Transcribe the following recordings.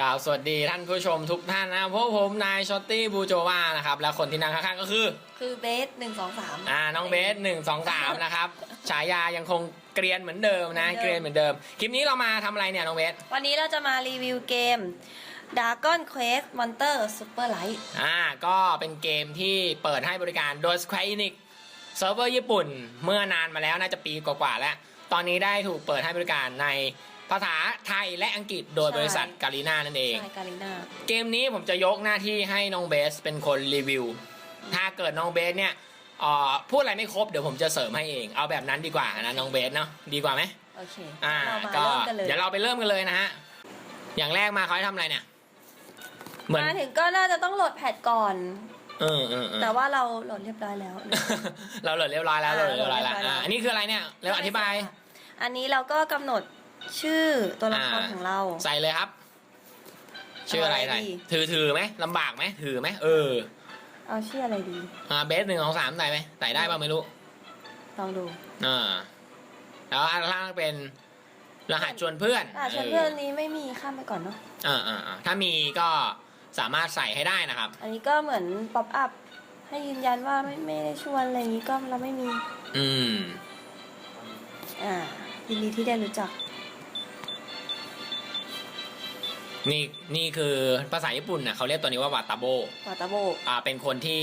กล่าวสวัสดีท่านผู้ชมทุกท่านนะพวกผมนายชอตตี้บูโจวานะครับ และคนที่นั่งข้างๆก็คือ คือเบสหนึ่งสองสาม อ่าน้องเบสหนึ่งสองสามนะครับ ฉายายังคงเกรียนเหมือนเดิมนะ เหมือนเดิม เกรียนเหมือนเดิม คลิปนี้เรามาทำอะไรเนี่ยน้องเบส วันนี้เราจะมารีวิวเกม Dragon Quest Monster Super Light อ่าก็เป็นเกมที่เปิดให้บริการโดย Square Enix เซิร์ฟเวอร์ญี่ปุ่นเมื่อนานมาแล้วน่าจะปีกว่าๆแล้ว ตอนนี้ได้ถูกเปิดให้บริการใน ภาษาไทยและอังกฤษโดยใช่บริษัทกาลิน่านั่นเอง ใช่การิน่าเกมนี้ผมจะยกหน้าที่ให้น้องเบสเป็นคนรีวิว ถ้าเกิดน้องเบสเนี่ยเอ่อพูดอะไรไม่ครบเดี๋ยวผมจะเสริมให้เอง เอาแบบนั้นดีกว่านะน้องเบสเนาะดีกว่าไหมโอเคอ่าเรามาก็เริ่มกันเลยเดี๋ยวเราไปเริ่มกันเลยนะฮะอย่างแรกมาเขาให้ทำอะไรเนี่ยเหมือนมาถึงก็น่าจะต้องโหลดแพทก่อน เออเออเออ แต่ว่าเราโหลดเรียบร้อยแล้ว เราโหลดเรียบร้อยแล้วเราโหลดเรียบร้อยแล้วอ่าอ่าอันนี้คืออะไรเนี่ยเร็วอธิบาย อันนี้เราก็กำหนด ชื่อตัวละครอ่าของเรา ใส่เลยครับ ชื่ออะไรเอาอะไรใส่ดีถือถือไหมลำบากไหมถือไหมเออ เอาชื่ออะไรดี อ่าเบสหนึ่งสองสามใส่ไหมใส่ได้ป่ะไม่รู้ลองดูอ่าแล้วอันล่างเป็นรหัสชวนเพื่อนอ่าชวนเพื่อนนี้ไม่มีข้ามไปก่อนเนาะอ่าอ่าอ่าถ้ามีก็สามารถใส่ให้ได้นะครับ อันนี้ก็เหมือนป๊อปอัพให้ยืนยันว่าไม่ไม่ได้ชวนอะไรอย่างนี้ก็เราไม่มี อืม อ่ายินดีที่ได้รู้จัก นี่นี่คือภาษาญี่ปุ่นน่ะเขาเรียกตัวนี้ว่าวาตาโบวาตาโบอ่าเป็นคนที่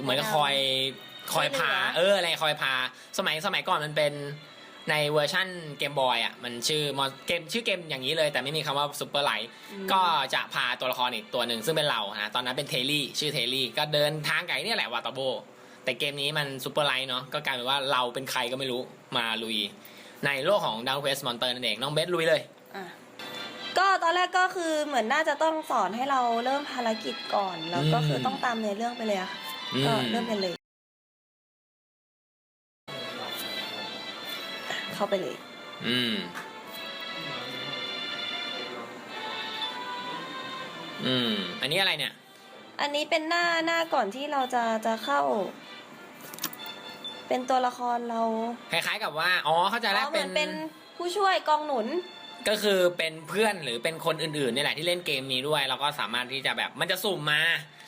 เหมือนกับคอยคอยพาช่วยเหลือเอออะไรคอยพา สมัยสมัยก่อนมันเป็นในเวอร์ชั่นเกมบอยอะมันชื่อมอนเกมชื่อเกมอย่างนี้เลย แต่ไม่มีคำว่าซูเปอร์ไลท์อืมก็จะพาตัวละครอีกตัวหนึ่งซึ่งเป็นเรานะตอนนั้นเป็นเทลลี่ชื่อเทลลี่ก็เดินทางไกลเนี่ยแหละวาตาโบแต่เกมนี้มันซูเปอร์ไลท์เนาะก็กลายเป็นว่าเราเป็นใครก็ไม่รู้มาลุย ในโลกของดาวเควสมอนเตอร์นั่นเองน้องเบสลุยเลยอะ ก็ตอนแรกก็คือเหมือนน่าจะต้องสอนให้เราเริ่มภารกิจก่อน แล้วก็คือต้องตามในเรื่องไปเลยอะค่ะอืก็มเริ่มกันเลย เข้าไปเลย อืม อืม อันนี้อะไรเนี่ย อันนี้เป็นหน้าหน้าก่อนที่เราจะจะเข้า เป็นตัวละครเราคล้ายๆกับว่า อ๋อ เข้าใจอ๋แล้วอเหมืเป็อนนเป็นผู้ช่วยกองหนุน ก็คือเป็นเพื่อนหรือเป็นคนอื่นๆนี่แหละที่เล่นเกมนี้ด้วย เราก็สามารถที่จะแบบมันจะสุ่มมา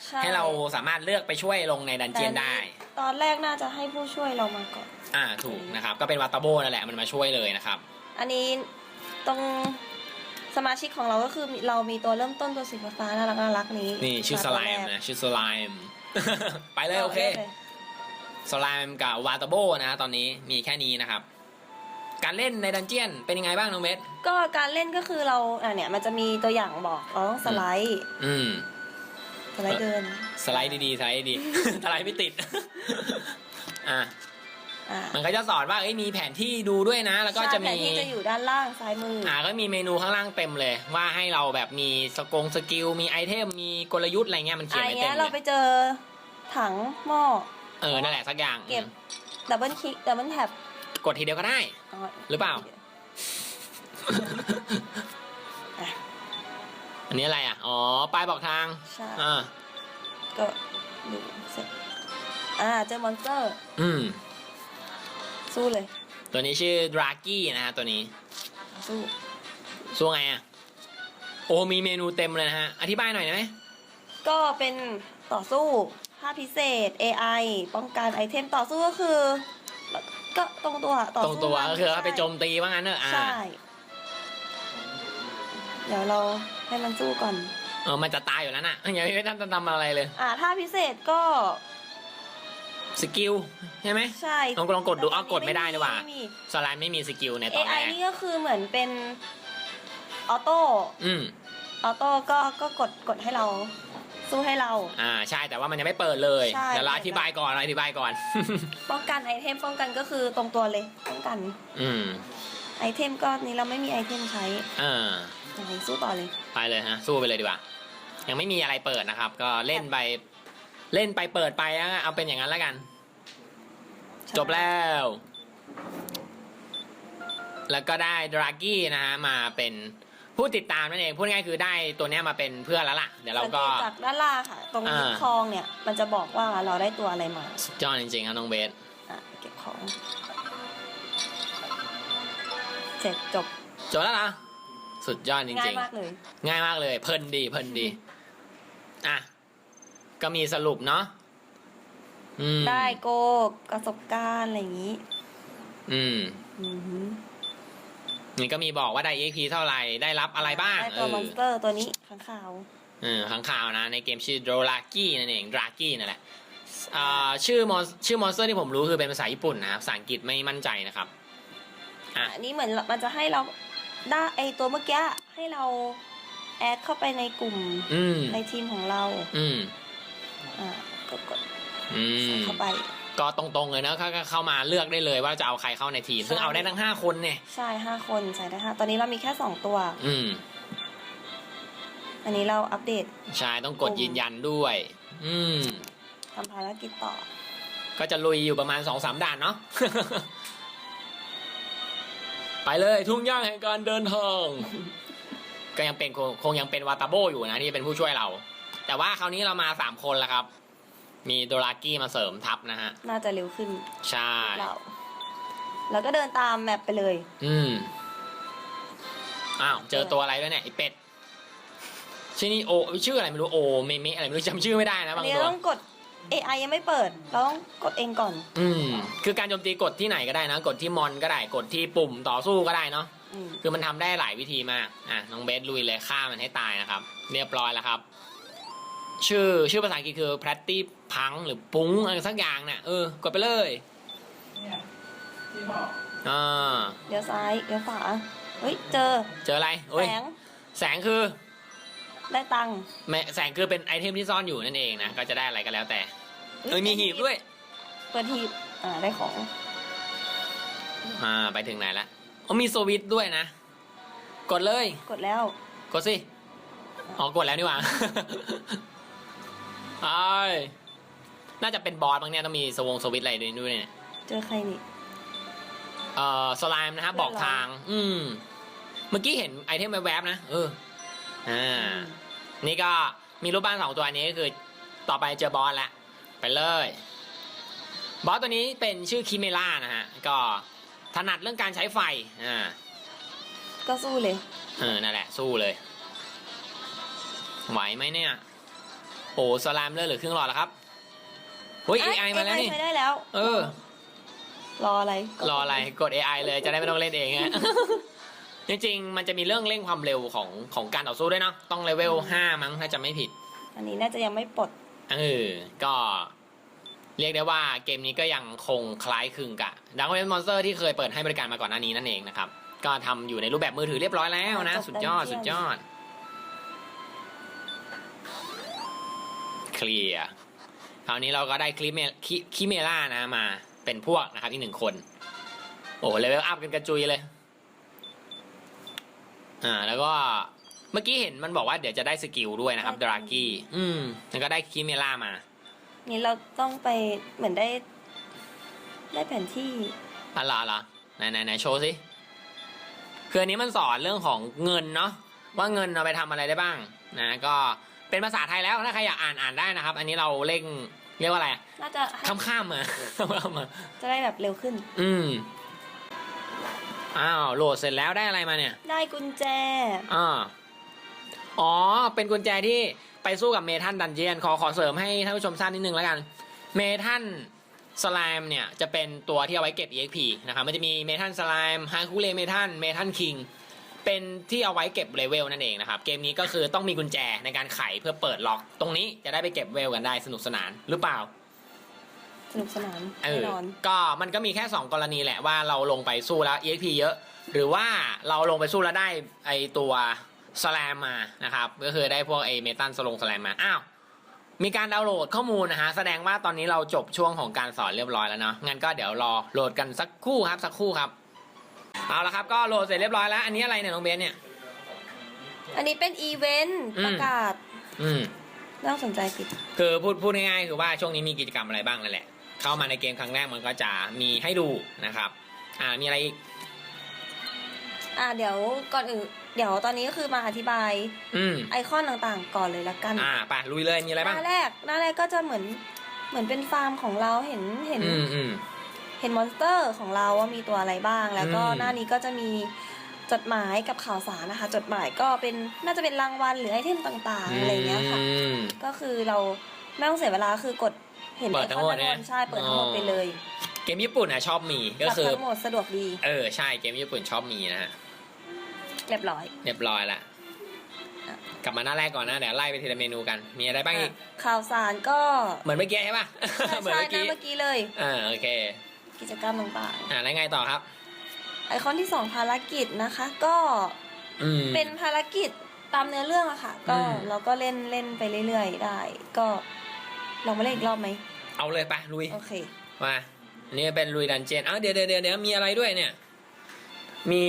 ใช่ให้เราสามารถเลือกไปช่วยลงในดันเจียนได้ ตอนแรกน่าจะให้ผู้ช่วยเรามาก่อน อ่าถูกนะครับ ก็เป็นวาตาโบนั่นแหละมันมาช่วยเลยนะครับ อันนี้ตรงสมาชิกของเราก็คือมีเรามีตัวเริ่มต้นตัวสีฟ้าๆน่ารักน่ารักนี้นี่ชื่อสมาไลตัวแรม์กนะชื่อสไลม์ ไปเลยโอเค สไลม์กับวาตาโบนะ ตอนนี้มีแค่นี้นะครับ การเล่นในดันเจียนเป็นยังไงบ้างน้องเบสก็การเล่นก็คือเราอะเนี่ยมันจะมีตัวอย่างบอกเราต้องสไลด์อืมสไลด์เดิน สไลด์ดีๆสไลด์ดีๆสไลด์ไม่ติด อะอ่ามันก็จะสอนว่าเอ้ยมีแผนที่ดูด้วยนะ แล้วก็จะใช่แผมีนที่จะอยู่ด้านล่างซ้ายมือออ่าก็มีเมนูข้างล่างเต็มเลย ว่าให้เราแบบมีสกงสกิลมีไอเทมมีกลยุทธ์อะไรเงี้ยมันเขียนอะอไว้ย่างเต็เงี้มยเลเราไปยเจอถังหม้อเออนั่นแหละสักอย่างเก็บดับเบิลคลิกดับเบิลแท็บ กดทีเดียวก็ได้หรือเปล่า อะ อันนี้อะไรอะ อ๋อ ป้ายบอกทาง ใช่ อ่า ก็ดูเสร็จอ่าเจอมอนสเตอร์ อืม สู้เลย ตัวนี้ชื่อดรากี้นะฮะตัวนี้ สู้ สู้ไงอะ โอ้มีเมนูเต็มเลยนะฮะ อธิบายหน่อยได้ไหมก็เป็นต่อสู้ภาพพิเศษ AI ป้องกันไอเทมต่อสู้ก็คือ ก็ตรงตัวต่อตรงสู้ตัวมันก็คือเอาไปใช่โจมตีว่างั้นเนอะอ่าใช่ เดี๋ยวเราให้มันสู้ก่อน เออมันจะตายอยู่แล้วน่ะยังไม่ทันจะทำอะไรเลย อ่าถ้าพิเศษก็สกิลใช่ไหมใช่ลองลองกดดูอ้าวกดไม่ได้นี่หว่าไม่มี สไลด์ไม่มีสกิลในตอนแร AI กนี่ก็คือเหมือนเป็นออโต้อืมออโต้ก็ก็กดกดให้เรา สู้ให้เรา อ่าใช่แต่ว่ามันยังไม่เปิดเลยใช่ เดี๋ยวเราอธิบายก่อนเราอธิบายก่อน ป้องกันไอเทมป้องกันก็คือตรงตัวเลยป้องกันอืมไอเทมก็นี้เราไม่มีไอเทมใช้เออยังไงสู้ต่อเลย ไปเลยฮะ สู้ไปเลยดีกว่า ยังไม่มีอะไรเปิดนะครับ ก็เล่นไป เล่นไปเปิดไปนะเอาเป็นอย่างนั้นแล้วกัน จบแล้ว แล้วก็ได้ดรากี้นะฮะมาเป็น ผู้ติดตามนั่นเองพูดง่ายๆคือได้ตัวเนี้ยมาเป็นเพื่อนแล้วล่ะเดี๋ยวเราก็ สังเกตจากด้านล่างค่ะ ตรงอ่า คลองเนี่ย มันจะบอกว่าเราได้ตัวอะไรมาสุดยอดจริงๆครับน้องเบสอะเก็บของ เสร็จจบจบแล้วเหรอสุดยอดจง่ายริงมากเลย ๆ ง่ายมากเลยเพลินดีเพลินดีอะก็มีสรุปเนาะอืมได้โกประสบการณ์อะไรอย่างนี้ อืม อือหือ นี่ก็มีบอกว่าได้ EXP เท่าไหร่ ได้รับอะไรบ้างได้ตัวเออมอนสเตอร์ตัวนี้ข้างขาวเออข้างข่าวนะ ในเกมชื่อ d r a g นั่นเอง d r a g นั่นแหละอ่าชื่อมอนชื่อมอนสเตอร์ที่ผมรู้คือเป็นภาษาญี่ปุ่นนะครับภาษาอังกฤษไม่มั่นใจนะครับอะอันนี้เหมือนมันจะให้เราได้ไอตัวเมื่อกี้ให้เราแอดเข้าไปในกลุ่มอืมในทีมของเรา อืมอ่ากดกดอืใส่มเข้าไป ก็ตรงๆเลยนะก็ก็เข้ามาเลือกได้เลยว่าจะเอาใครเข้าในทีม ซึ่งใช่เอาได้ทั้งห้าคนเนี่ย ใช่ห้าคนใส่ได้ห้าตอนนี้เรามีแค่สองตัว อืม อันนี้เราอัปเดต ใช่ ต้องกดยืนยันด้วย อืมทำภารกิจต่อ ก็จะลุยอยู่ประมาณสองสามด่านเนาะไปเลยทุ่งย่างแห่งการเดินทางก็ยังเป็นคงคงยังเป็นวาตาโบอยู่นะที่เป็นผู้ช่วยเรา แต่ว่าคราวนี้เรามาสามคนแล้วครับ มีโดรากี้มาเสริมทัพนะฮะ น่าจะเร็วขึ้นใช่เราแล้วก็เดินตามแมปไปเลย อืมอ้าวเจอตัวอะไรด้วยเนี่ยไอเป็ดชื่อนี่โอชื่ออะไรไม่รู้โอเมเมอะไรไม่รู้จำชื่อไม่ได้นะอันบางนี้ตัวต้องกด AI ยังไม่เปิด เราต้องกดเองก่อน อืม คือการโจมตีกดที่ไหนก็ได้นะ กดที่มอนก็ได้ กดที่ปุ่มต่อสู้ก็ได้เนาะอืมคือมันทำได้หลายวิธีมาก อะ น้องเบสลุยเลยฆ่ามันให้ตายนะครับ เรียบร้อยแล้วครับ ชื่อชื่อภาษาอังกฤษคือ p r a t t y พังหรือปุ้งอะไรสักอย่างเนี่ยเออกดไปเลยเนี่ยที่บอกอ่าเดี๋ยวซ้ายเดี๋ยวขวาเฮ้ยเจอ เจออะไรเอ้ยแสงแสงคือ ได้ตังค์แม่แสงคือเป็นไอเทมที่ซ่อนอยู่นั่นเองนะก็จะได้อะไรก็แล้วแต่ เอ้ยมีหีบด้วยเปิดหีบอ่าได้ของอ่าไปถึงไหนละอ๋อมีสวิตช์ด้วยนะ กดเลย กดแล้ว กดสิ อ๋อกดแล้วนี่หว่า ไอ้ยน่าจะเป็นบอสบางเนี่ยต้องมีสวงสวิตช์อะไรด้วยด้วยเนี่ยเจอใครนี่ เอ่อสไลม์นะครับบอกทาง อืม เมื่อกี้เห็นไอเทมแวบๆนะเออ อ่า นี่ก็มีรูปบ้านสองตัวอันนี้ก็คือ ต่อไปเจอบอสแล้วไปเลย บอสตัวนี้เป็นชื่อคิเมล่านะฮะ ก็ถนัดเรื่องการใช้ไฟ อ่า ก็สู้เลย เออ นั่นแหละ สู้เลย ไหวไหมเนี่ย โอ้สไลม์เลยเหรือครึ่งหลอดแล้วครับเฮ้ย AI มาแล้วนี่ ใช้ได้แล้ว เออ รออะไรรออะไรกด AI เลยจะได้ไม่ต้องเล่นเองฮะ จริงๆ มันจะมีเรื่องเร่งความเร็วของของการต่อสู้ด้วยเนาะต้องเลเวลห้ามั้งถ้าจะไม่ผิด อันนี้น่าจะยังไม่ปลด เออ ก็เรียกได้ว่าเกมนี้ก็ยังคงคล้ายคลึงกับดังเ n นมอนสเตอร์ที่เคยเปิดให้บริการมาก่อนหน้านี้นั่นเองนะครับ ก็ทำอยู่ในรูปแบบมือถือเรียบร้อยแล้วนะ สุดยอดสุดยอด เคลียร์คราวนี้เราก็ได้คลิปเมคิคิเมล่านะมาเป็นพวกนะครับอีกหนึ่งคน โอ้เลเวลอัพกันกระจุยเลย อ่า แล้วก็เมื่อกี้เห็นมันบอกว่าเดี๋ยวจะได้สกิลด้วยนะครับดรากี้อืมแล้วก็ได้คิเมล่ามานี่เราต้องไปเหมือนได้ ได้แผนที่อะไรเหรอไหนไหนไหนโชว์สิคืออันนี้มันสอนเรื่องของเงินเนาะว่าเงินเอาไปทำอะไรได้บ้าง นะ ก็ เป็นภาษาไทยแล้วถ้าใครอยากอ่านอ่านได้นะครับ อันนี้เราเร่งเรียกว่าอะไรน่าจะให้ข้ามข้ามๆมาข้ามๆมา จะได้แบบเร็วขึ้น อืมอ้าวโหลดเสร็จแล้วได้อะไรมาเนี่ย ได้กุญแจอ่าอ๋อ เป็นกุญแจที่ไปสู้กับเมทันดันเจียน ขอขอเสริมให้ท่านผู้ชมทราบนิดนึงแล้วกัน เมทันสไลม์เนี่ย จะเป็นตัวที่เอาไว้เก็บ EXP นะครับ มันจะมีเมทันสไลม์ฮาคูเลเมทันเมทันคิง เป็นที่เอาไว้เก็บเลเวลนั่นเองนะครับ เกมนี้ก็คือต้องมีกุญแจในการไขเพื่อเปิดล็อก ตรงนี้จะได้ไปเก็บเวลกันได้สนุกสนานหรือเปล่าสนุกสนานเอแน่อนอน ก็มันก็มีแค่ 2 กรณีแหละว่าเราลงไปสู้แล้ว EXP เยอะ หรือว่าเราลงไปสู้แล้วได้ไอตัวสแลมมานะครับ ก็คือได้พวกไอเมตันสลงสแลมมาอ้าว มีการดาวน์โหลดข้อมูลนะฮะ แสดงว่าตอนนี้เราจบช่วงของการสอนเรียบร้อยแล้วเนาะงั้นก็เดี๋ยวรอโหลดกันสักครู่ครับสักครู่ครับ เอาละครับก็โหลดเสร็จเรียบร้อยแล้ว อันนี้อะไรเนี่ยน้องเบนเนี่ย อันนี้เป็นอีเวนต์อืม ประกาศอืมไม่ต้องสนใจปิด คือพูดพูดง่ายๆคือว่าช่วงนี้มีกิจกรรมอะไรบ้างนั่นแหละ เข้ามาในเกมครั้งแรกมันก็จะมีให้ดูนะครับ อ่ามีอะไรอีก อ่าเดี๋ยวก่อนอื่นเดี๋ยวตอนนี้ก็คือมาอธิบายอืม ไอคอนต่างๆ ก่อนเลยละกัน อ่าไปลุยเลยมีอะไรหบ้าง น้าแรกหน้าแรกก็จะเหมือนเหมือนเป็นฟาร์มของเราเห็นเห็น อืมอืม เห็นมอนสเตอร์ของเราว่ามีตัวอะไรบ้าง แล้วก็อืมหน้านี้ก็จะมีจดหมายกับข่าวสารนะคะ จดหมายก็เป็นน่าจะเป็นรางวัลหรือไอเทมต่างๆอะไรอย่างเงี้ยค่ะอืมก็คือเราไม่ต้องเสียเวลาคือกดเห็นเปิดทั้งหมดไอคอนด้านบนเนี่ยใช่เปิดทั้งหมดไปเลย เกมญี่ปุ่นอะชอบมีก็ปรับคือทั้งหมดสะดวกดี เออใช่เกมญี่ปุ่นชอบมีนะฮะเรียบร้อย เรียบร้อยละอะกลับมาหน้าแรกก่อนนะเดี๋ยวไล่ไปทีละเมนูกัน มีอะไรบ้างอีกอะข่าวสารก็เหมือนเมื่อกี้ใช่ปะใช่เหมือนใช่เมื่อนะกี้เมื่อกี้เลยอ่าโอเค กิจกรรมต่างอ่าแล้วไงต่อครับ ๆ ไอคอนที่สองภารกิจนะคะ ก็อืม เป็นภารกิจตามเนื้อเรื่องอะค่ะ ก็อืม เราก็เล่นเล่นไปเรื่อยๆได้ ก็ลองมาเล่นอีกรอบไหมเอาเลยไปลุย โอเค มาอันนี่เป็นลุยดันเจียนอ้าวเดี๋ยวเดี๋ยวเดี๋ยวเดี๋ยวมีอะไรด้วยเนี่ย มี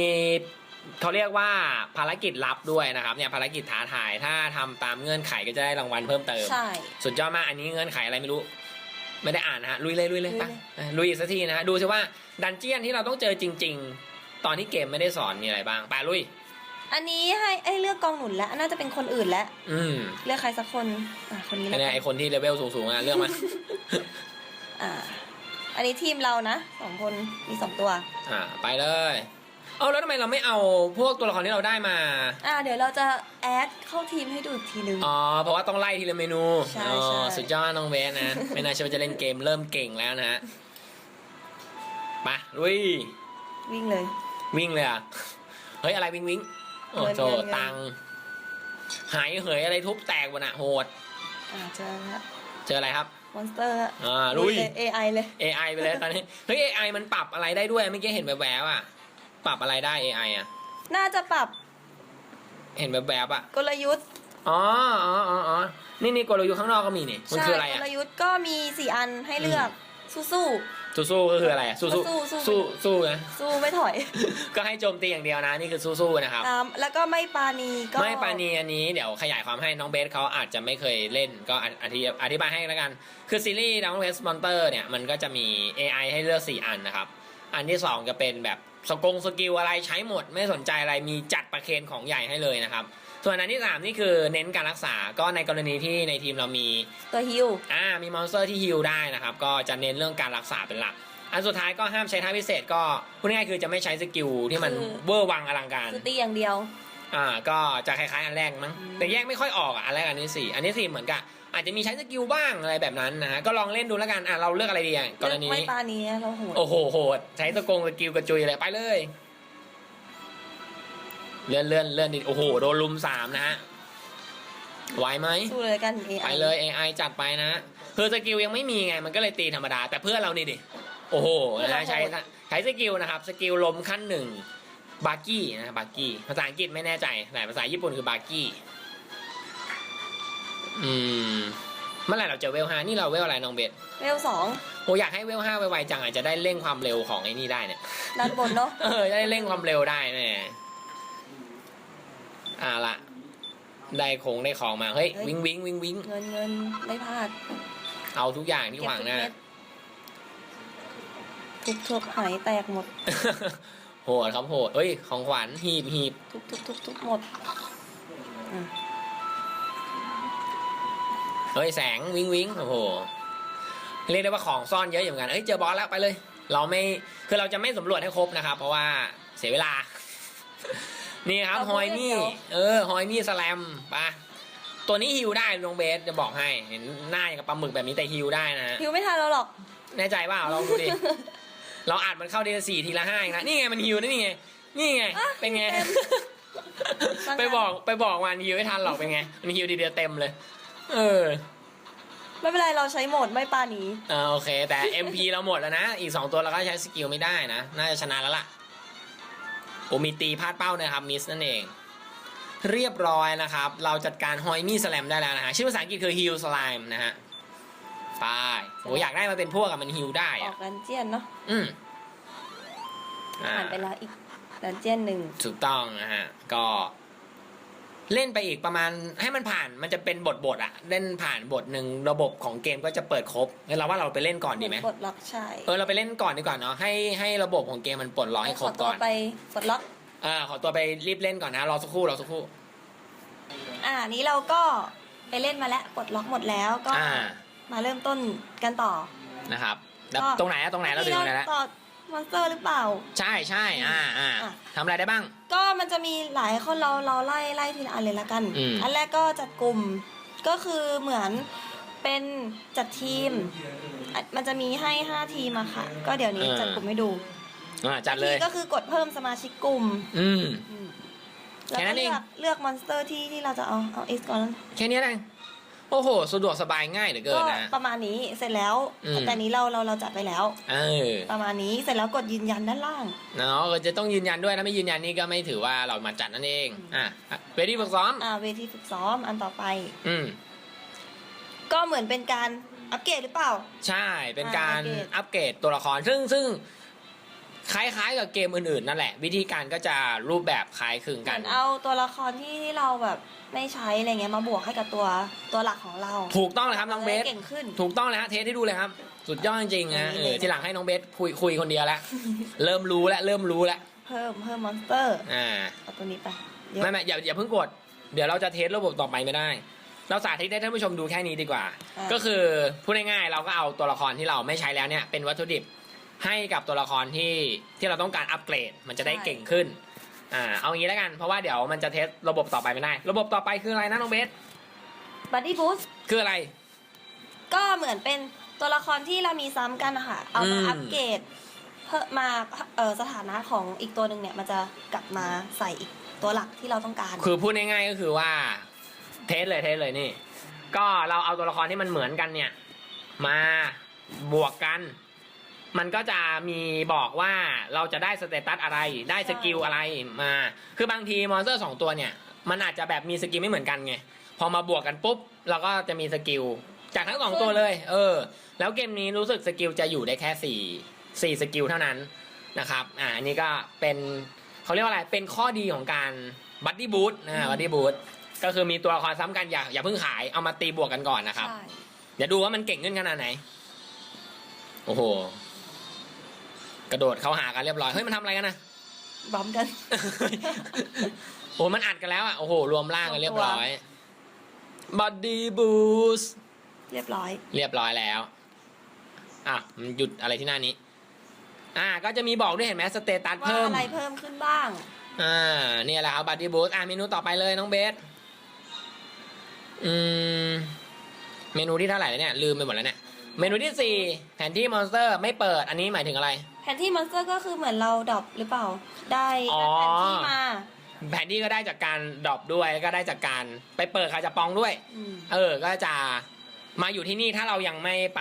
เขาเรียกว่าภารกิจลับด้วยนะครับ เนี่ยภารกิจท้าทาย ถ้าทำตามเงื่อนไขก็จะได้รางวัลเพิ่มเติม ใช่ สุดยอดมาก อันนี้เงื่อนไขอะไรไม่รู้ ไม่ได้อ่านนะฮะลุยเลยลุยเลยลุยไปเลยเออลุยอีกสักทีนะฮะดูสิว่าดันเจียนที่เราต้องเจอจริง ๆ ตอนที่เกมไม่ได้สอนมีอะไรบ้างไปลุย อันนี้ให้ไอยเลือกกองหนุนแล้วน่าจะเป็นคนอื่นแล้วอืมเลือกใครสักคนอะคนนี้ไอ้แล้วเนี่ยกัไอนคนที่เลเวลสูงๆอะเลือกมาอ่า อันนี้ทีมเรานะสองคนมีสองตัว อ่าไปเลย เอาแล้วทำไมเราไม่เอาพวกตัวละครที่เราได้มา อ่าเดี๋ยวเราจะแอดเข้าทีมให้ดูอีกทีนึง อ๋อ เพราะว่าต้องไล่ทีละเมนูใช่อ๋อใช่สุดยอดน้องเบสนะ ไม่น่าเชื่อว่าจะเล่นเกมเริ่มเก่งแล้วนะฮะไปลุย วิ่งเลย วิ่งเลยอะ เฮ้ย อะไรวิ่งวิ่งโอ้เงินโจเงินเงิน ตังค์หายเหยอะไรทุบแตกวะน่ะโหด อ่าเจอละเจออะไรครับ มอนสเตอร์ละอ่าลุยเลย AI เลย AI ไปเลยตอนนี้ เฮ้ย AI มันปรับอะไรได้ด้วยเมื่อกี้เห็นแวบๆอะ ปรับอะไรได้ AI อะ น่าจะปรับเห็นแวบๆอะ กลยุทธ์อ๋ออ๋ออ๋ออ๋อนี่นี่กลยุทธ์ข้างนอกก็มีนี่ มันใช่คืออะไรกอะ ลยุทธ์ก็มีสี่อันให้เลือกสู้ สู้สู้ๆก็คืออะไรอะ สู้สู้สู้สู้ สู้สู้นะ ๆ สู้ไม่ถอย ก็ให้โจมตีอย่างเดียวนะ นี่คือสู้ๆนะครับ ตามแล้วก็ไม่ปาณีก็ไม่ปานีอันนี้เดี๋ยวขยายความให้น้องเบสเขาอาจจะไม่เคยเล่นก็ออธิอธิบายให้แล้วกัน คือซีรีส์ Dragon Quest Monster เนี่ย มันก็จะมี AI ให้เลือก 4 อันนะครับ อันที่2จะเป็นแบบสกงสกิลอะไรใช้หมดไม่สนใจอะไรมีจัดประเคนของใหญ่ให้เลยนะครับ ส่วนอันที่ 3 นี่คือเน้นการรักษาก็ในกรณีที่ในทีมเรามีตัวฮิวอ่ามีมอนสเตอร์ที่ฮิลได้นะครับ ก็จะเน้นเรื่องการรักษาเป็นหลัก อันสุดท้ายก็ห้ามใช้ท่าพิเศษ ก็พูดง่ายๆคือจะไม่ใช้สกิลที่มันคือเวอร์วังอลังการคือตีอย่างเดียวอ่าก็จะคล้ายๆอันแรกมั้งอืมแต่แยกไม่ค่อยออกอะอันแรกอันนี้สี่อันนี้สี่เหมือนกับ อาจจะมีใช้สกิลบ้างอะไรแบบนั้นนะฮะก็ลองเล่นดูแล้วกันอะเราเลือกอะไรดีอะกรณีไม่นี้ปาณีนะเราโหดโอ้โหโหดใช้สกงสกิลกระจุยอะไรไปเลย เลื่อนเลื่อนเลื่อนดิโอ้โหโดนลุมสามนะฮะไหวไหม สู้เลยกัน AI ไปเลย AI จัดไปนะคือสกิลยังไม่มีไงมันก็เลยตีธรรมดา แต่เพื่อนเรานี่ดิ โอ้โหนะใช้ใช้สกิลนะครับ สกิลลมขั้นหนึ่งบาร์กี้นะบาร์กี้ภาษาอังกฤษไม่แน่ใจแต่ภาษาญี่ปุ่นคือบาร์กี้ อืมเมื่อไหร่เราจะเวลห้านี่เราเวลอะไรน้องเบสเวลสองโหอยากให้เวลห้าไวๆจังอาจจะได้เร่งความเร็วของไอ้นี่ได้เนี่ยด้านบนเนาะเออจะได้เร่งความเร็วได้แน่อ่าละได้คงได้ของมาเฮ้ยวิงวิงวิงวิงเงินเงินไม่พลาด เอาทุกอย่างที่ขวางหน้าทุกทุกๆหายแตกหมด โหดครับโหดเอ้ยของขวัญหีบหีบทุกทุกทุกทุกหมดอืม เฮ้ยแสงวิงวิงโอ้โหเรียกได้ว่าของซ่อนเยอะอยู่เหมือนกันเอ้ยเจอบอสแล้วไปเลย เราไม่คือเราจะไม่สำรวจให้ครบนะครับ เพราะว่าเสียเวลา นี่ครับฮอยมี่เออฮอยมี่สแลมปะตัวนี้ฮิวได้ลงเบสจะบอกให้เห็นหน้าอย่างกับปลาหมึกแบบนี้แต่ฮิวได้นะฮะฮิวไม่ทันเราหรอกแน่ใจว่าเราดูดิเราอัดมันเข้าทีละสี่ทีละห้าเองนะนี่ไงมันฮิวนะนี่ไงนี่ไงอะเป็นไงเต็มไปบอกไปบอกมันฮิวไม่ทันหรอกเป็นไงมันฮิวทีเดียวเต็มเลย เออ ไม่เป็นไรเราใช้โหมดไม่ปาณีเออโอเค แต่ MP เราหมดแล้วนะ อีก 2 ตัวเราก็ใช้สกิลไม่ได้นะ น่าจะชนะแล้วล่ะโอ้มีตีพลาดเป้านะครับมิสนั่นเอง เรียบร้อยนะครับ เราจัดการฮอยมี่สแลมได้แล้วนะฮะชื่อภาษาอังกฤษคือฮิลสไลม์นะฮะไปโอ้อยากได้มาเป็นพวกกับมันฮิลได้อออะกดันเจียนเนาะอืมอ่า ผ่านไปแล้วอีกดันเจียนหนึ่งถูกต้องนะฮะ ก็ เล่นไปอีกประมาณให้มันผ่านมันจะเป็นบทบทๆอะเล่นผ่านบทหนึ่งระบบของเกมก็จะเปิดครบงั้นเราว่าเราไปเล่นก่อนดีไหมกดล็อกใช่เออเราไปเล่นก่อนดีกว่าเนาะให้ให้ระบบของเกมมันปลดล็อกให้ครบตัก่วอนไปกดล็อกเออขอตัวไปรีบเล่นก่อนนะรอสักครู่รอสักครู่ อ่านี้เราก็ไปเล่นมาแล้วปลดล็อกหมดแล้วก็อ่า มาเริ่มต้นกันต่อนะครับแล้วก็ตรงไหนอะตรงไหนเราถึงตรงไหนแล้ว ต่อ มอนสเตอร์หรือเปล่า ใช่ใช่อ่าอ่าอะ ทำอะไรได้บ้าง ก็มันจะมีหลายคนเราเราไล่ไล่ทีละอันเลยละกันอืมอันแรกก็จัดกลุ่มก็คือเหมือนเป็นจัดทีมอะมันจะมีให้ 5 ทีมอะค่ะ ก็เดี๋ยวนี้จัดกลุ่มให้ดูอ่าจัดเลยทีก็คือกดเพิ่มสมาชิกกลุ่มอืมอืมแค่แล้วนั้ก็นเอเลืงอกเลือกมอนสเตอร์ที่ที่เราจะเอาเอาเอสก่อน แค่นี้เอง โอ้โห สะดวกสบายง่ายเหลือเกิก็นนะ ประมาณนี้เสร็จแล้ว อืม แต่นี้เราเราเราจัดไปแล้ว เออประมาณนี้เสร็จแล้วกดยืนยันด้านล่าง เนาะก็จะต้องยืนยันด้วยถ้าไม่ยืนยันนี่ก็ไม่ถือว่าเรามาจัดนั่นเองอะเวทีฝึกซ้อมอ่าเวทีฝึกซ้อมอันต่อไป อืม ก็เหมือนเป็นการอัปเกรดหรือเปล่า ใช่ เป็นการอ่าอัปเกรดตัวละคร ซึ่งซึ่ง คล้ายๆกับเกมอื่นๆนั่นแหละ วิธีการก็จะรูปแบบคล้ายคลึงเหกัมืนอนเอาตัวละครที่ที่เราแบบไม่ใช้อะไรเงี้ยมาบวกให้กับตัวตัวหลักของเราถูกต้องเลยครับน้องเบสเก่งขึ้น ถูกต้องเลยฮะเทสให้ดูเลยครับ สุดยอดจริงๆนะอันนี้เอเลอยทีหลังให้น้องเบสคุยคุยคนเดียวแล้ว เริ่มรู้แล้วเริ่มรู้แล้วเพิ่มเพิ่มมอนสเตอร์อ่า เอาตัวนี้ไปเยอะไม่ไม่อย่าอย่าเพิ่งกด เดี๋ยวเราจะเทสระบบต่อไปไม่ได้ เราสาธิตให้ท่านผู้ชมดูแค่นี้ดีกว่าอ่าก็คือพูดง่ายๆเราก็เอาตัวละครที่เราไม่ใช้แล้วเนี่ยเป็นวัตถุดิบ ให้กับตัวละครที่ที่เราต้องการอัปเกรด มันจะได้เก่งขึ้นอ่าเอางี้แล้วกันเพราะว่าเดี๋ยวมันจะเทสระบบต่อไปไม่ได้ ระบบต่อไปคืออะไรนะน้องเบสบัดดี้บูสคืออะไร ก็เหมือนเป็นตัวละครที่เรามีซ้ำกันนะคะเอามาอืมอัปเกรดเพิ่มมาเออสถานะของอีกตัวหนึ่งเนี่ยมันจะกลับมาใส่อีกตัวหลักที่เราต้องการ คือพูดง่ายๆก็คือว่า เทสเลยเทสเลยนี่ ก็เราเอาตัวละครที่มันเหมือนกันเนี่ย มาบวกกัน มันก็จะมีบอกว่าเราจะได้สเตตัสอะไร ได้สกิลอะไรมา คือบางทีมอนสเตอร์สองตัวเนี่ย มันอาจจะแบบมีสกิลไม่เหมือนกันไง พอมาบวกกันปุ๊บ เราก็จะมีสกิล จากทั้งสองตัวเลย เออ แล้วเกมนี้รู้สึกสกิลจะอยู่ได้แค่สี่สี่สกิลเท่านั้นนะครับ อ่า อันนี้ก็เป็นเขาเรียกว่าอะไร เป็นข้อดีของการบัดดี้บูทนะบัดดี้บูทก็คือมีตัวละครซ้ำกันอย่าอย่าเพิ่งขาย เอามาตีบวกกันก่อนนะครับใช่เดี๋ยวดูว่ามันเก่งขึ้นขนาดไหน โอ้โห กระโดดเข้าหากันเรียบร้อย เฮ้ยมันทำอะไรกันนะ บัมกัน โอ้มันอัดกันแล้วอะ โอ้โห รวมร่างกันเรียบร้อยบัดดี้บูสเรียบร้อย เรียบร้อยแล้ว อะมันหยุดอะไรที่หน้านี้ อ่า ก็จะมีบอกด้วยเห็นไหมสเตตัสว่าเพิ่ม อะไรเพิ่มขึ้นบ้าง อ่าเนี่ยแหละครับบัดดี้บูสอะเมนูต่อไปเลยน้องเบส อืม เมนูที่เท่าไหร่แล้วเนี่ย ลืมไปหมดแล้วเนี่ย เมนูที่สี่แผนที่มอนสเตอร์ไม่เปิดอันนี้หมายถึงอะไร แผนที่มอนสเตอร์ก็คือเหมือนเราดรอปหรือเปล่า ได้อ๋อ แผนที่มาแผนที่ก็ได้จากการดรอปด้วยแล้วก็ได้จากการไปเปิดคาจะปองด้วย อืมเออ ก็จะมาอยู่ที่นี่ถ้าเรายังไม่ไป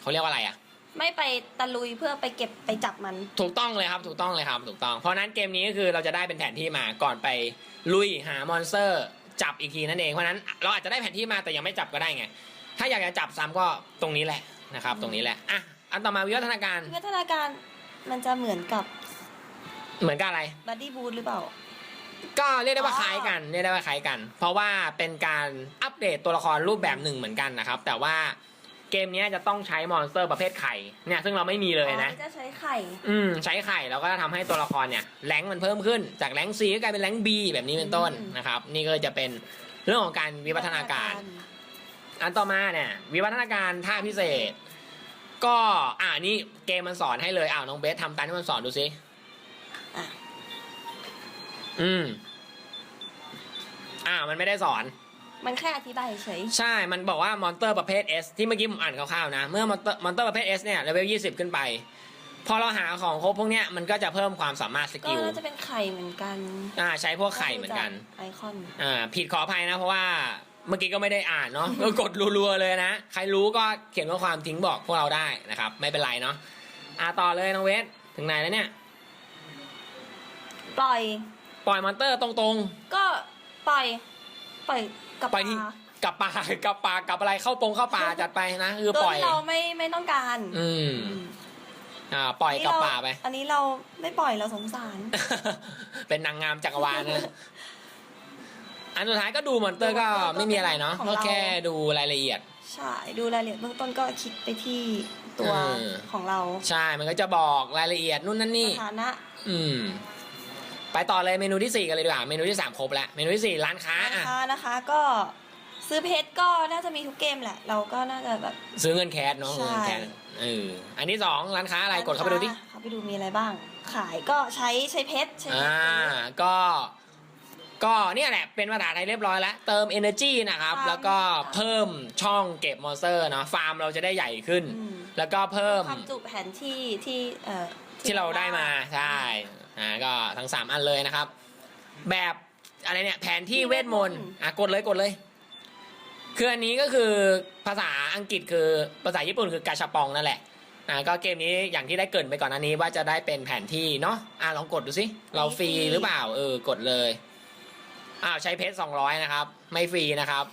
เขาเรียกว่าอะไรอะ ไม่ไปตะลุยเพื่อไปเก็บไปจับมัน ถูกต้องเลยครับ ถูกต้องเลยครับ ถูกต้อง เพราะฉะนั้นเกมนี้ก็คือเราจะได้เป็นแผนที่มาก่อนไปลุยหามอนสเตอร์ จับอีกทีนั่นเอง เพราะฉะนั้นเราอาจจะได้แผนที่มาแต่ยังไม่จับก็ได้ไง ถ้าอยากจะจับซ้ำก็ตรงนี้แหละนะครับ ตรงนี้แหละอะอันต่อมาวิวัฒนาการ วิวัฒนาการมันจะเหมือนกับเหมือนกับอะไร บัดดี้บูทหรือเปล่า ก็เรียกได้ว่าอ๋อคล้ายกันเรียกได้ว่าคล้ายกัน เพราะว่าเป็นการอัปเดตตัวละครรูปแบบหนึ่งเหมือนกันนะครับ แต่ว่าเกมเนี้ยจะต้องใช้มอนสเตอร์ประเภทไข่เนี่ยซึ่งเราไม่มีเลยนะอ๋อจะใช้ไข่ อืมใช้ไข่แล้วก็ทำให้ตัวละครเนี่ยแรงค์มันเพิ่มขึ้น จากแรงค์ C ก็กลายเป็นแรงค์ B แบบนี้เป็นต้นอืมนะครับ นี่ก็จะเป็นเรื่องของการวิวัฒนาการ อันต่อมาเนี่ยวิวัฒนาการท่าพิเศษ ก็อ่านี่เกมมันสอนให้เลยอ้าวน้องเบสทำตามที่มันสอนดูสิอะอืมอ่ามันไม่ได้สอน มันแค่อธิบายเฉยใช่ มันบอกว่ามอนเตอร์ประเภท S ที่เมื่อกี้ผมอ่านคร่าวๆนะ เมื่อมอนเตอร์มอนเตอร์ประเภท S เนี่ยเลเวล20 ขึ้นไป พอเราหาของครบพวกเนี้ยมันก็จะเพิ่มความสามารถสก็กิลน่าจะเป็นไข่เหมือนกันอ่าใช้พวกไข่เหมือนกัน ไอคอน อ่าผิดขออภัยนะเพราะว่า เมื่อกี้ก็ไม่ได้อ่านเนาะก็กดรัวๆเลยนะ ใครรู้ก็เขียนข้อความทิ้งบอกพวกเราได้นะครับ ไม่เป็นไรเนาะอ่าต่อเลยน้องเวสถึงไหนแล้วเนี่ย ปล่อย ปล่อยมอนเตอร์ตรงก็ปล่อย ปล่อยกับๆไปที่ปลากับปลากับปลากับอะไรเข้าปงเข้าป่าจัดไปนะ คือตัวปล่อย ที่เราไม่ไม่ต้องการอืมอืมอ่าปล่อยกับป่าไป อันนี้เราไม่ปล่อยเราสงสาร เป็นนางงามจักรวาลนะ อันสุดท้ายก็ดูมอนเตอร์ก็ไม่มีอะไรเนาะของก็เราแค่ดูรายละเอียด ใช่ดูรายละเอียดเบื้องต้นก็คลิกไปที่ตัวเออของเรา ใช่มันก็จะบอกรายละเอียดนู่นนั่นนี่สถานะ อืม ไปต่อเลยเมนูที่สี่กันเลยดีกว่าเมนูที่สามครบแล้วเมนูที่สี่ร้านค้าราอะคานะคะ ก็ซื้อเพชรก็น่าจะมีทุกเกมแหละ เราก็น่าจะแบบ ซื้อเงินแคสเนาะใช่เงินแคสเอออันที่สองร้านค้าอะไรกดเข้าไปดูดิเข้าไปดูมีอะไรบ้าง ขายก็ใช้ใช้เพชรใช้เพชอ่ารก็ ก็เนี่ยแหละเป็นภาษาไทยเรียบร้อยแล้ว เติม energy นะครับฟาร์มแล้วก็เพิ่มช่องเก็บมอนสเตอร์เนาะฟาร์มเราจะได้ใหญ่ขึ้นอืมแล้วก็เพิ่มความจุแผนที่ที่เอ่อที่เราได้มาใช่อ่าก็ทั้งสามอันเลยนะครับ แบบอะไรเนี่ยแผนที่เวทมนต์อะกดเลยกดเลยคืออันนี้ก็คือภาษาอังกฤษคือภาษาญี่ปุ่นคือกาชาปองนั่นแหละอ่าก็เกมนี้อย่างที่ได้เกรินไปก่อนอันนี้ว่าจะได้เป็นแผนที่เนาะอะลองกดดูสิเราฟรีหรือเปล่าเออกดเลย อ้าวใช้เพชรสองร้อยนะครับ ไม่ฟรีนะครับ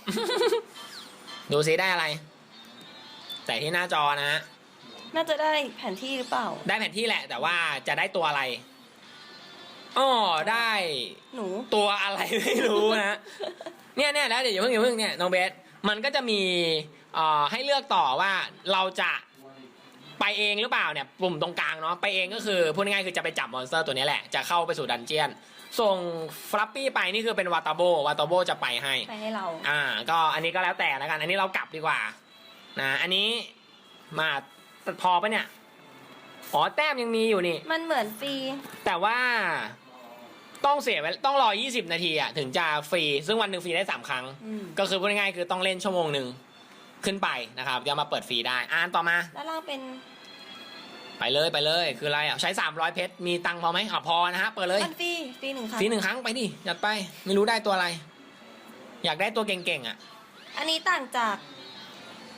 ดูซิได้อะไรแต่ที่หน้าจอนะฮะน่าจะได้แผนที่หรือเปล่า ได้แผนที่แหละ แต่ว่าจะได้ตัวอะไรอ๋อได้หนู ตัวอะไรไม่รู้นะเนี่ยเนี่ยแล้วเดี๋ยวอย่าเพิ่งอย่าเพิ่งเนี่ยน้องเบสมันก็จะมีเอ่อให้เลือกต่อว่าเราจะไปเองหรือเปล่าเนี่ยปุ่มตรงกลางเนาะไปเองก็คือพูดง่ายๆคือจะไปจับมอนสเตอร์ตัวนี้แหละจะเข้าไปสู่ดันเจียน ส่งฟลัปปี้ไปนี่คือเป็นวาตาโบวาตาโบจะไปให้ ไปให้เรา อ่า ก็อันนี้ก็แล้วแต่แล้วกัน อันนี้เรากลับดีกว่า นะ อันนี้มาพอปะเนี่ย อ๋อแต้มยังมีอยู่นี่ มันเหมือนฟรี แต่ว่าต้องเสียเวลต้องรอ 20 นาทีอะถึงจะฟรี ซึ่งวันหนึ่งฟรีได้ 3 ครั้ง อืม ก็คือพูดง่ายๆคือต้องเล่นชั่วโมงหนึ่งขึ้นไปนะครับจะมาเปิดฟรีได้ อ่านต่อมา ด้านล่างเป็น ไปเลยไปเลยคืออะไรอะใช้ 300 เพชรมีตังค์พอไหมอะพอนะฮะเปิดเลยมันฟรีฟรีหนึ่งครั้งฟรีหนึ่งครั้งไปดิจัดไปไม่รู้ได้ตัวอะไร อยากได้ตัวเก่งๆอะ อันนี้ต่างจาก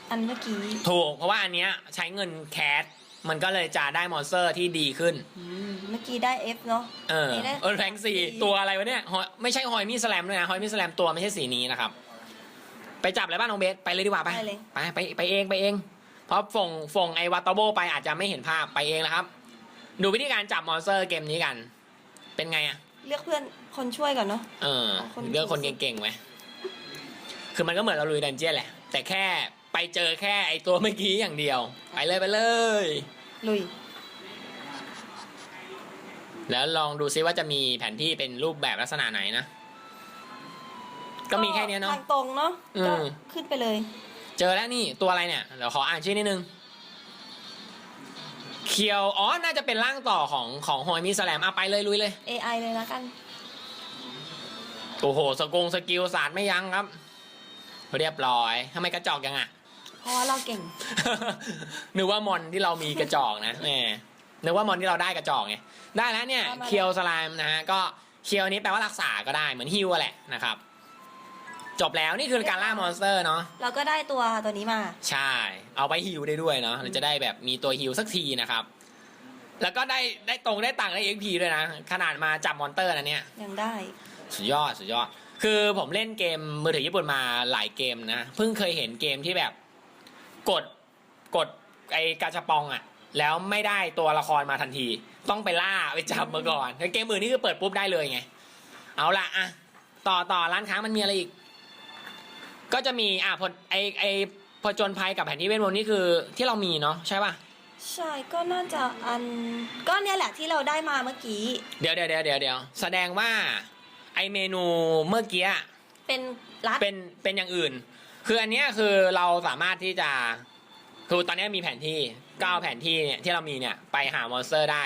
อันเมื่อกี้ถูกเพราะว่าอันเนี้ยใช้เงินแคสมันก็เลยจะได้มอนสเตอร์ที่ดีขึ้น อืมเมื่อกี้ได้ F เนาะเออไม่ได้เออแรงสี่ตัวอะไรวะเนี่ยหอยไม่ใช่หอยมีสแลมด้วยนะหอยมีสแลมตัวไม่ใช่สีนี้นะครับ ไปจับเลยบ้านน้องเบสไปเลยดีกว่าไปไปเลยไปไปไปเองไปเอง เพราะฝงฝงไอวาตาโบไปอาจจะไม่เห็นภาพไปเองนะครับ ดูวิธีการจับมอนสเตอร์เกมนี้กัน เป็นไงอะเลือกเพื่อนคนช่วยก่อนเนาะ เออเอาคนเลือกคนเก่งๆไว้คือมันก็เหมือนเราลุยดันเจี้ยนแหละ แต่แค่ไปเจอแค่ไอตัวเมื่อกี้อย่างเดียว ไปเลยไปเลย ลุย แล้วลองดูซิว่าจะมีแผนที่เป็นรูปแบบลักษณะไหนนะ ก็มีแค่เนี้ยเนาะ ทางตรงเนาะอืม ก็ขึ้นไปเลย เจอแล้วนี่ตัวอะไรเนี่ยเดี๋ยวขออ่านชื่อนิดนึงเคียวอ๋อน่าจะเป็นร่างต่อของของฮอยมิสแลมอะไปเลยลุยเลย AI เลยแล้วกัน โอ้โหสกงสกิลศาสตร์ไม่ยั้งครับ เรียบร้อยทำไมกระจอกยังอะ เพราะว่าเราเก่ง นึกว่ามอนที่เรามีกระจอกนะแหมนึกว่ามอนที่เราได้กระจอกไงได้แล้วเนี่ย เอามาเคียวสไลม์นะฮะก็เคียวนี้แปลว่ารักษาก็ได้เหมือนฮิวอะแหละนะครับ จบแล้วนี่คือการล่ามอนสเตอร์เนาะเราก็ได้ตัวตัวนี้มา ใช่ เอาไปฮิวได้ด้วยเนาะเราจะได้แบบมีตัวฮิวสักทีนะครับ แล้วก็ได้ได้ตรงได้ตังค์ได้ XP ด้วยนะ ขนาดมาจับมอนเตอร์นะเนี่ยยังได้ สุดยอดสุดยอด คือผมเล่นเกมมือถือญี่ปุ่นมาหลายเกมนะ เพิ่งเคยเห็นเกมที่แบบกดกดไอกาชาปองอะแล้วไม่ได้ตัวละครมาทันที ต้องไปล่าไปจับมาก่อนแต่เกมอื่นนี่คือเปิดปุ๊บได้เลยไง เอาละอะต่อต่อร้านค้ามันมีอะไรอีก ก็จะมีอะพอไอไอผจญภัยกับแผนที่เวทมนต์นี่คือที่เรามีเนาะใช่ป่ะ ใช่ก็น่าจะอันก็เนี่ยแหละที่เราได้มาเมื่อกี้ เดี๋ยวเดี๋ยวเดี๋ยวเดี๋ยวเดี๋ยวแสดงว่าไอเมนูเมื่อกี้เป็นรัดเป็นเป็นอย่างอื่น คืออันเนี้ยคือเราสามารถที่จะคือตอนนี้มีแผนที่ก็เอาแผนที่เนี่ยที่เรามีเนี่ยไปหามอนสเตอร์ได้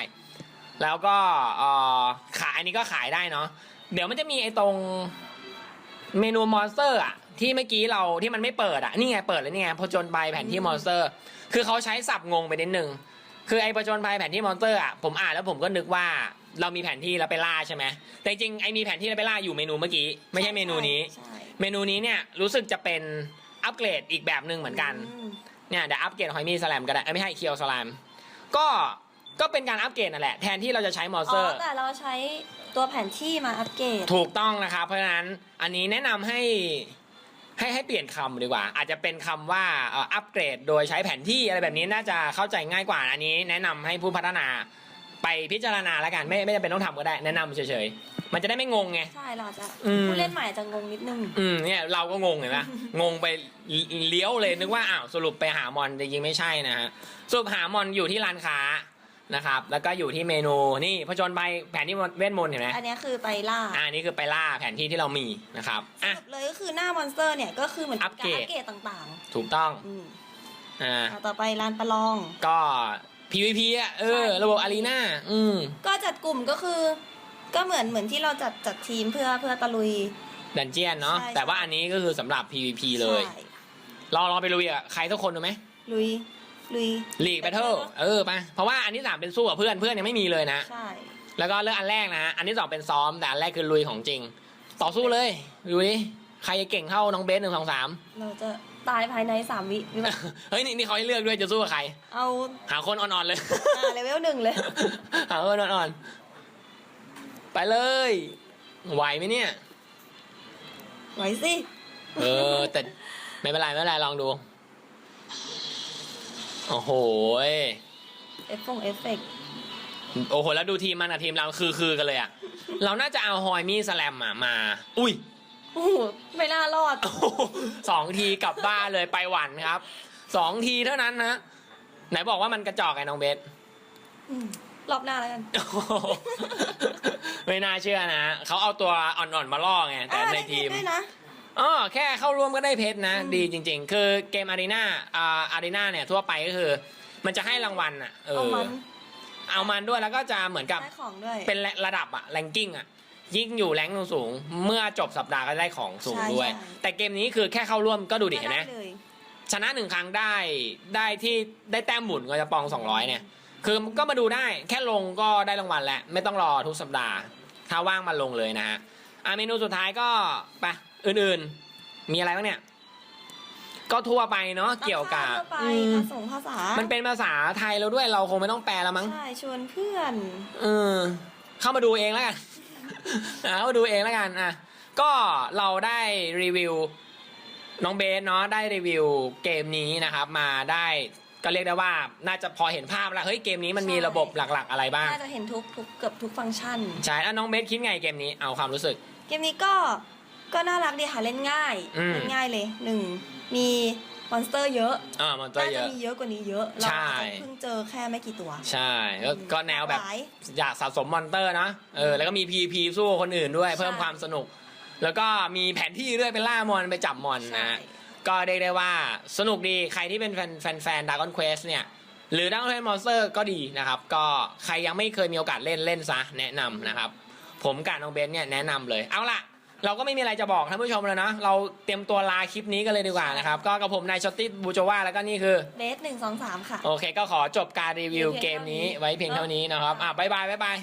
แล้วก็เอ่อขายอันนี้ก็ขายได้เนาะเดี๋ยวมันจะมีไอ้ตรงเมนูมอนสเตอร์อะ ที่เมื่อกี้เราที่มันไม่เปิดอะนี่ไงเปิดเลยนี่ไงผจญไปแผนที่มอนสเตอร์ คือเขาใช้สับงงไปนิดนึงคือไอ้ผจญภัยแผนที่มอนสเตอร์อะผมอ่านแล้วผมก็นึกว่าเรามีแผนที่แล้วไปล่าใช่ไหมแต่จริงๆไอ้มีแผนที่แล้วไปล่าอยู่เมนูเมื่อกี้ไม่ใช่เมนูนี้ ใช่เมนูนี้เนี่ยรู้สึกจะเป็นอัปเกรดอีกแบบหนึ่งเหมือนกัน มเนี่ยเดี๋ยวอัปเกรดหอยมีสแลมก็ได้เอ้ยไม่ใช่เคียวสแลมก็ก็เป็นการอัปเกรดนั่นแหละแทนที่เราจะใช้มอนสอ๋เตออร์ แต่เราใใช้ตัวแผนที่มาอัปเกรด ถูกต้องนะครับ เพราะฉะนั้นอันนี้แนะนำให้ ให้ให้เปลี่ยนคำดีกว่า อาจจะเป็นคำว่าเอ่ออัปเกรดโดยใช้แผนที่อะไรแบบนี้น่าจะเข้าใจง่ายกว่า อันนี้แนะนำให้ผู้พัฒนาไปพิจารณาแล้วกันไม่ไม่จำเป็นต้องทำก็ได้ แนะนำเฉยๆ มันจะได้ไม่งงไง ใช่เราจะอืม ผู้เล่นใหม่จะงงนิดนึง อืมเนี่ยเราก็งงเห็นปะ งงไปเลี้ยวเลยนึกว่าอ้าวสรุปไปหามอนแต่จริงไม่ใช่นะฮะสรุปหามอนอยู่ที่ร้านค้า นะครับ แล้วก็อยู่ที่เมนูนี่ผจญไปแผนที่เวทมนต์เห็นไหมอันเนี้ยคือไปล่าอ่านี่คือไปล่าแผนที่ที่เรามีนะครับสอะรุปเลยก็คือหน้ามอนสเตอร์เนี่ยก็คือเหมือนอัปการเกรดอัปเกรดต่างถูกต้องๆอืมอ่าอะต่อไปลานประลอง ก็ PVP อะเออ ใช่ ระบบอารีนาอืมก็จัดกลุ่มก็คือ ก็เหมือนเหมือนที่เราจัดจัดทีมเพื่อเพื่อตะลุย ดันเจียนเนาะใช่ แต่ว่าอันนี้ก็คือสำหรับ PVP เลย ใช่ลองลองไปลุยอะใครสักคนดูไหมลุย ลุยลีกแบทเทิลเออไปเพราะว่าอันที่สามเป็นสู้กับเพื่อนเพื่อนยังไม่มีเลยนะ ใช่ แล้วก็เลือกอันแรกนะ อันที่สองเป็นซ้อมแต่อันแรกคือลุยของจริง ต่อสู้เลยดูดิใครจะเก่งเท่าน้องเบสหนึ่งสองสามเราจะตายภายในสามวิวิเฮ้ยนี่นี่เขาให้เลือกด้วยจะสู้กับใคร เอาหาคนอ่อนๆเลยอ่าเลเวลหนึ่งเลย หาคนอ่อนๆไปเลย ไหวไหมเนี่ย ไหวสิ เออแต่ไม่เป็นไรไม่เป็นไรลองดู โอ้โหยเอฟฟงเอฟเฟกต์โอ้โห แล้วดูทีมมันกับทีมเราคือคือกันเลยอะเราน่าจะเอาฮอยมี่สแลมอะมา อุ้ยโอ้โหไม่น่ารอด โอ้โหสองทีกลับบ้านเลยไปหวันครับสองทีเท่านั้นนะไหนบอกว่ามันกระจอกไงน้องเบส อืมรอบหน้าแล้วกัน โอ้โหไม่น่าเชื่อนะ เขาเอาตัวอ่อนๆมาล่อไง แต่อ่าในได้ทีมด้วยนะ อ๋อแค่เข้าร่วมก็ได้เพชรนะอืมดีจริง ๆ คือเกมอารีนาอ่าอารีนาเนี่ยทั่วไปก็คือ มันจะให้รางวัลอะเอเอาอมันเอามันด้วยแล้วก็จะเหมือนกับได้ของด้วย เป็นระดับอะแรงกิ้งอะยิ่งอยู่แรงสูงๆเมื่อจบสัปดาห์ก็ได้ของสูงใช่ด้วย ใช่ แต่เกมนี้คือแค่เข้าร่วมก็ดูดิเห็นไหมเลยชนะหนึ่งครั้งได้ได้ที่ได้แต้มหมุนก็จะปอง200เนี่ย คือก็มาดูได้แค่ลงก็ได้รางวัลแล้ว ไม่ต้องรอทุกสัปดาห์ ถ้าว่างมาลงเลยนะฮะอะเมนูสุดท้ายก็ไป อื่นๆ มีอะไรบ้างเนี่ย ก็ทั่วไปเนาะเกี่ยวกับทั่วไปอืมผสมภาษามันเป็นภาษาไทยแล้วด้วยเราคงไม่ต้องแปลแล้วมั้ง ใช่ชวนเพื่อน เออเข้ามาดูเองแล้วกัน อะเข้ามาดูเองแล้วกันอะก็เราได้รีวิวน้องเบสเนาะได้รีวิวเกมนี้นะครับ มาได้ก็เรียกได้ว่าน่าจะพอเห็นภาพแล้วเฮ้ยเกมนี้มันมีใช่ ระบบหลัก ๆ อะไรบ้างน่าจะเห็นทุกทุกเกือบทุกฟังก์ชัน ใช่แล้วน้องเบสคิดไงเกมนี้เอาความรู้สึก เกมนี้ก็ ก็น่ารักดีค่ะเล่นง่ายอืม เล่นง่ายเลยหนึ่งมีมอนสเตอร์เยอะอ่ามันตัวน่าเยจะอะ มีเยอะกว่านี้เยอะเราใช่ อาจจะเพิ่งเจอแค่ไม่กี่ตัว ใช่ก็ก็แนวแบบหลายอยากสะสมมอนเตอร์นะเออแล้วก็มี PVP สู้คนอื่นด้วย ใช่ เพิ่มความสนุก แล้วก็มีแผนที่ด้วยเป็นล่ามอนไปจับมอนใช่ นะ ก็เรียกได้ว่าสนุกดีใครที่เป็นแฟนแฟนแฟนดากอนเควสเนี่ย หรือดากอนเควสมอนสเตอร์ก็ดีนะครับ ก็ใครยังไม่เคยมีโอกาสเล่นเล่นซะ แนะนำนะครับ ผมกับน้องเบนเนี่ยแนะนำเลย เอาล่ะ เราก็ไม่มีอะไรจะบอกท่านผู้ชมแล้วนะ เราเตรียมตัวลาคลิปนี้กันเลยดีกว่านะครับ ก็กับผมนายชอตตี้บูโจวาแล้วก็นี่คือ เบสหนึ่งสองสามค่ะ โอเค ก็ขอจบการรีวิวเพียงเกมนี้เท่านี้ไว้เพียงเท่านี้นะครับ อะบายบายบายบาย